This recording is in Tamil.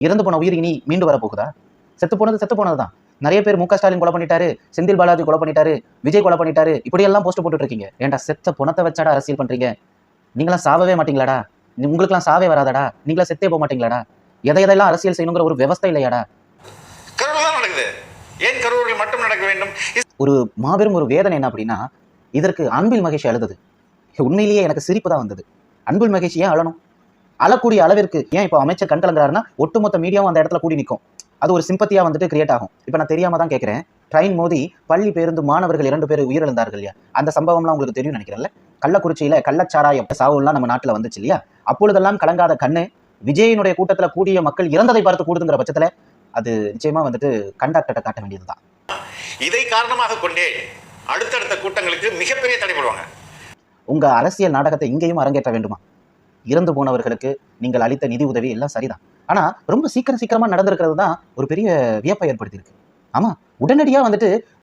இறந்து போன உயிர் இனி மீண்டு வர போகுதா செத்து போனது செத்து போனது தான் நிறைய பேர் மு க ஸ்டாலின் கொலை பண்ணிட்டாரு செந்தில் பாலாஜி கொலை பண்ணிட்டாரு விஜய் கொலை பண்ணிட்டாரு இப்படியெல்லாம் போஸ்ட் போட்டுட்டு இருக்கீங்க. ஏன்டா செத்த பணத்தை வச்சாடா அரசியல் பண்றீங்க? நீங்களாம் சாவவே மாட்டீங்களாடா? நீ- உங்களுக்கெல்லாம் சாவே வராதடா? நீங்களா செத்தே போக மாட்டீங்களாடா? எதை எதையெல்லாம் அரசியல் செய்யணுங்கிற ஒரு விவஸ்தை இல்லையாடா? ஏன் கரூரில் மட்டும் நடக்க வேண்டும்? ஒரு மாபெரும் ஒரு வேதனை என்ன அப்படின்னா இதற்கு அன்பில் மகேஷ் அழுதது. உண்மையிலேயே எனக்கு சிரிப்பு தான் வந்தது. அன்பில் மகேஷ் ஏன் அழணும்? அழக்கூடிய அளவிற்கு ஏன் இப்போ அமைச்சர் கண் கலங்குறாருன்னா ஒட்டுமொத்த மீடியாவும் அந்த இடத்துல கூடி நிற்கும் அது ஒரு சிம்பத்தியா வந்துட்டு கிரியேட் ஆகும். இப்போ நான் தெரியாம தான் கேட்குறேன் ட்ரெயின் மோதி பள்ளி பேருந்து மாணவர்கள் இரண்டு பேர் உயிரிழந்தார்கள் இல்லையா? அந்த சம்பவம்லாம் உங்களுக்கு தெரியும் நினைக்கிறேன்ல? கள்ளக்குறிச்சியில கள்ளச்சாராயம் சாவுலாம் நம்ம நாட்டில் வந்துச்சு இல்லையா? அப்பொழுதெல்லாம் கலங்காத கண்ணு விஜயனுடைய கூட்டத்துல கூடிய மக்கள் இறந்ததை பார்த்து கூடுதுங்கிற பட்சத்துல அது நிச்சயமா வந்துட்டு கண்டாக்டர்கிட்ட காட்ட வேண்டியதுதான். இதை காரணமாக கொண்டே அடுத்தடுத்த கூட்டங்களுக்கு மிகப்பெரிய தடை போடுவாங்க. உங்க அரசியல் நாடகத்தை இங்கேயும் அரங்கேற்ற வேண்டுமா? இறந்து போனவர்களுக்கு நீங்கள் அளித்த நிதி உதவி எல்லாம் சரிதான். ஆனா ரொம்ப சீக்கிரம் சீக்கிரமா நடந்திருக்கிறது தான் ஒரு பெரிய வியப்பை ஏற்படுத்தியிருக்கு. ஆமா உடனடியா வந்துட்டு